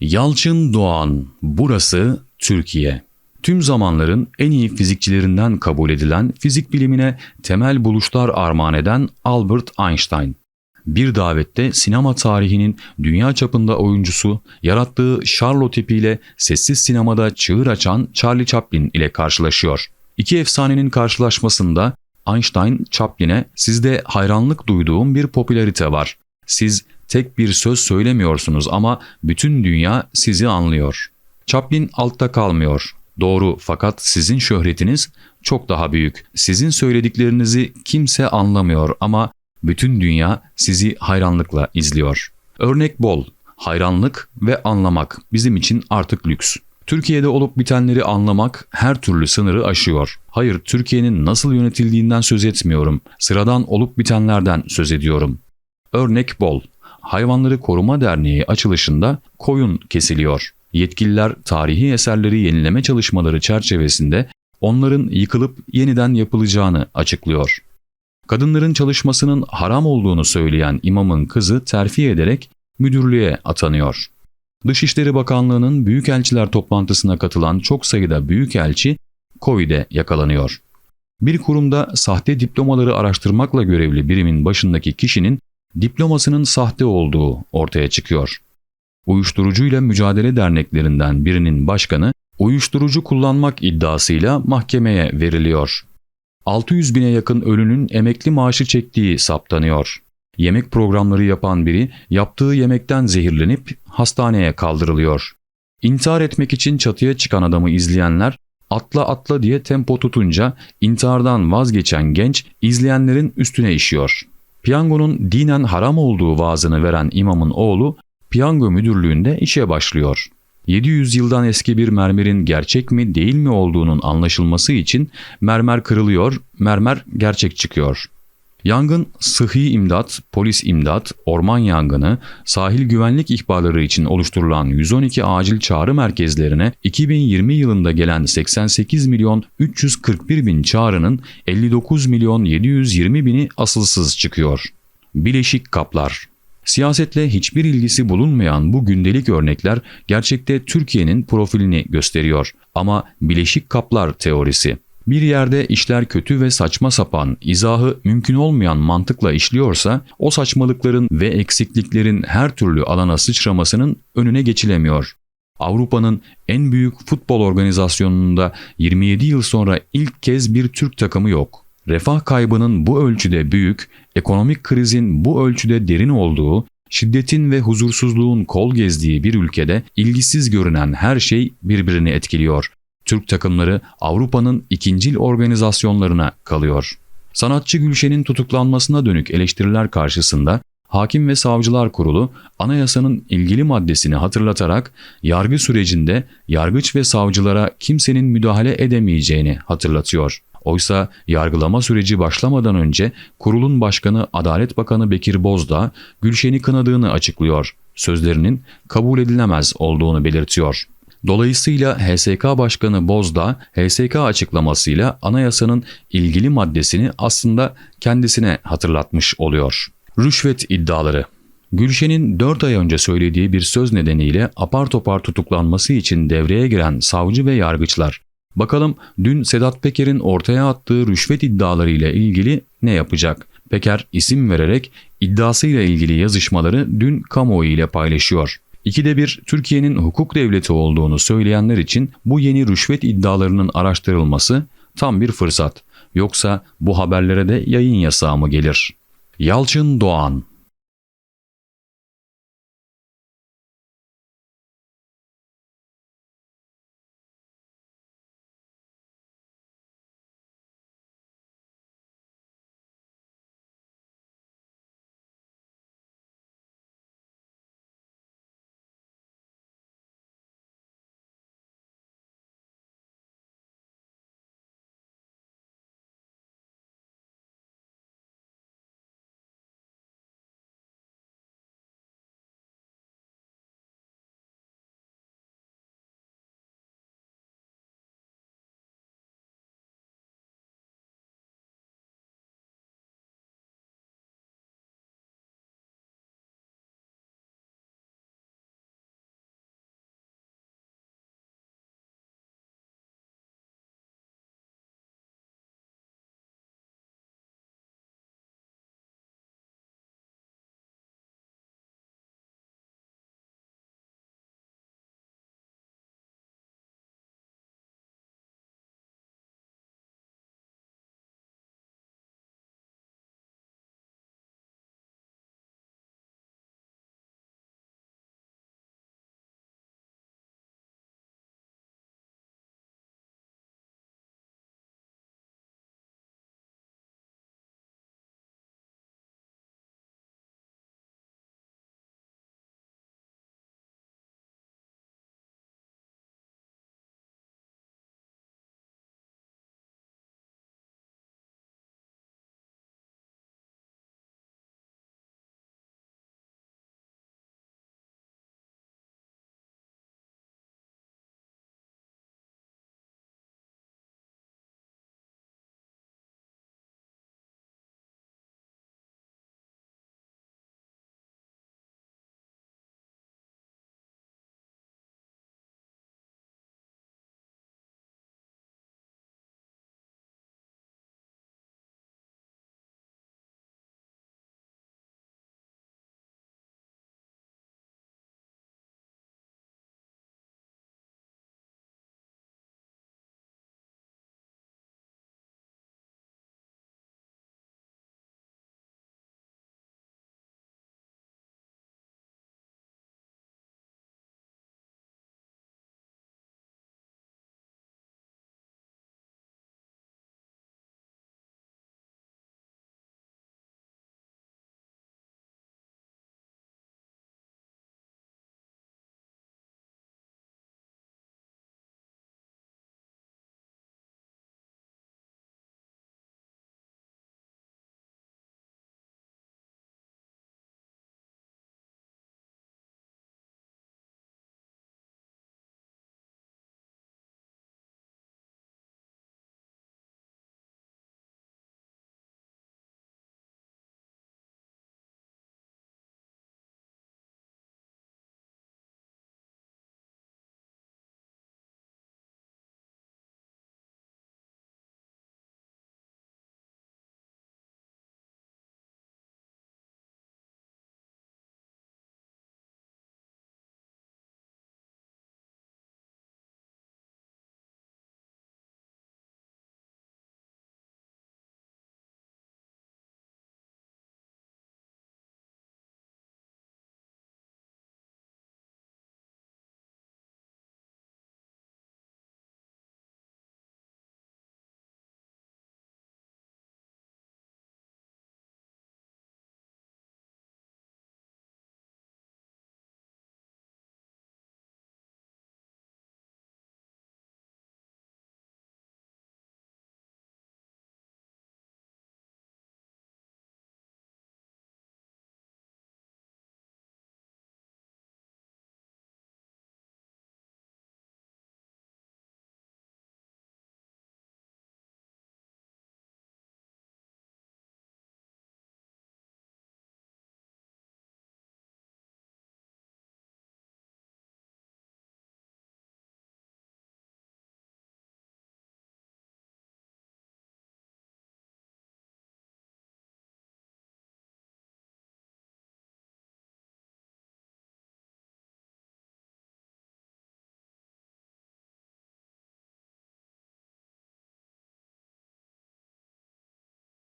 Yalçın Doğan, burası Türkiye. Tüm zamanların en iyi fizikçilerinden kabul edilen fizik bilimine temel buluşlar armağan eden Albert Einstein. Bir davette sinema tarihinin dünya çapında oyuncusu, yarattığı Charlot tipiyle sessiz sinemada çığır açan Charlie Chaplin ile karşılaşıyor. İki efsanenin karşılaşmasında Einstein Chaplin'e sizde hayranlık duyduğum bir popülarite var. Siz tek bir söz söylemiyorsunuz ama bütün dünya sizi anlıyor. Chaplin altta kalmıyor. Doğru fakat sizin şöhretiniz çok daha büyük. Sizin söylediklerinizi kimse anlamıyor ama bütün dünya sizi hayranlıkla izliyor. Örnek bol. Hayranlık ve anlamak bizim için artık lüks. Türkiye'de olup bitenleri anlamak her türlü sınırı aşıyor. Hayır, Türkiye'nin nasıl yönetildiğinden söz etmiyorum. Sıradan olup bitenlerden söz ediyorum. Örnek bol. Hayvanları Koruma Derneği açılışında koyun kesiliyor. Yetkililer tarihi eserleri yenileme çalışmaları çerçevesinde onların yıkılıp yeniden yapılacağını açıklıyor. Kadınların çalışmasının haram olduğunu söyleyen imamın kızı terfi ederek müdürlüğe atanıyor. Dışişleri Bakanlığı'nın büyükelçiler toplantısına katılan çok sayıda büyükelçi COVID'e yakalanıyor. Bir kurumda sahte diplomaları araştırmakla görevli birimin başındaki kişinin diplomasının sahte olduğu ortaya çıkıyor. Uyuşturucuyla mücadele derneklerinden birinin başkanı uyuşturucu kullanmak iddiasıyla mahkemeye veriliyor. 600 bine yakın ölünün emekli maaşı çektiği saptanıyor. Yemek programları yapan biri yaptığı yemekten zehirlenip hastaneye kaldırılıyor. İntihar etmek için çatıya çıkan adamı izleyenler atla atla diye tempo tutunca intihardan vazgeçen genç izleyenlerin üstüne işiyor. Piyangonun dinen haram olduğu vaazını veren imamın oğlu piyango müdürlüğünde işe başlıyor. 700 yıldan eski bir mermerin gerçek mi değil mi olduğunun anlaşılması için mermer kırılıyor, mermer gerçek çıkıyor. Yangın, sıhhi imdat, polis imdat, orman yangını, sahil güvenlik ihbarları için oluşturulan 112 acil çağrı merkezlerine 2020 yılında gelen 88 milyon 341 bin çağrının 59 milyon 720 bini asılsız çıkıyor. Bileşik kaplar Siyasetle hiçbir ilgisi bulunmayan bu gündelik örnekler gerçekte Türkiye'nin profilini gösteriyor. Ama bileşik kaplar teorisi bir yerde işler kötü ve saçma sapan, izahı mümkün olmayan mantıkla işliyorsa o saçmalıkların ve eksikliklerin her türlü alana sıçramasının önüne geçilemiyor. Avrupa'nın en büyük futbol organizasyonunda 27 yıl sonra ilk kez bir Türk takımı yok. Refah kaybının bu ölçüde büyük, ekonomik krizin bu ölçüde derin olduğu, şiddetin ve huzursuzluğun kol gezdiği bir ülkede ilgisiz görünen her şey birbirini etkiliyor. Türk takımları Avrupa'nın ikincil organizasyonlarına kalıyor. Sanatçı Gülşen'in tutuklanmasına dönük eleştiriler karşısında Hakim ve Savcılar Kurulu anayasanın ilgili maddesini hatırlatarak yargı sürecinde yargıç ve savcılara kimsenin müdahale edemeyeceğini hatırlatıyor. Oysa yargılama süreci başlamadan önce kurulun başkanı Adalet Bakanı Bekir Bozdağ Gülşen'i kınadığını açıklıyor. Sözlerinin kabul edilemez olduğunu belirtiyor. Dolayısıyla HSK Başkanı Bozdağ HSK açıklamasıyla anayasanın ilgili maddesini aslında kendisine hatırlatmış oluyor. Rüşvet iddiaları Gülşen'in 4 ay önce söylediği bir söz nedeniyle apar topar tutuklanması için devreye giren savcı ve yargıçlar. Bakalım dün Sedat Peker'in ortaya attığı rüşvet iddiaları ile ilgili ne yapacak? Peker isim vererek iddiasıyla ilgili yazışmaları dün kamuoyu ile paylaşıyor. İkide bir Türkiye'nin hukuk devleti olduğunu söyleyenler için bu yeni rüşvet iddialarının araştırılması tam bir fırsat. Yoksa bu haberlere de yayın yasağı mı gelir? Yalçın Doğan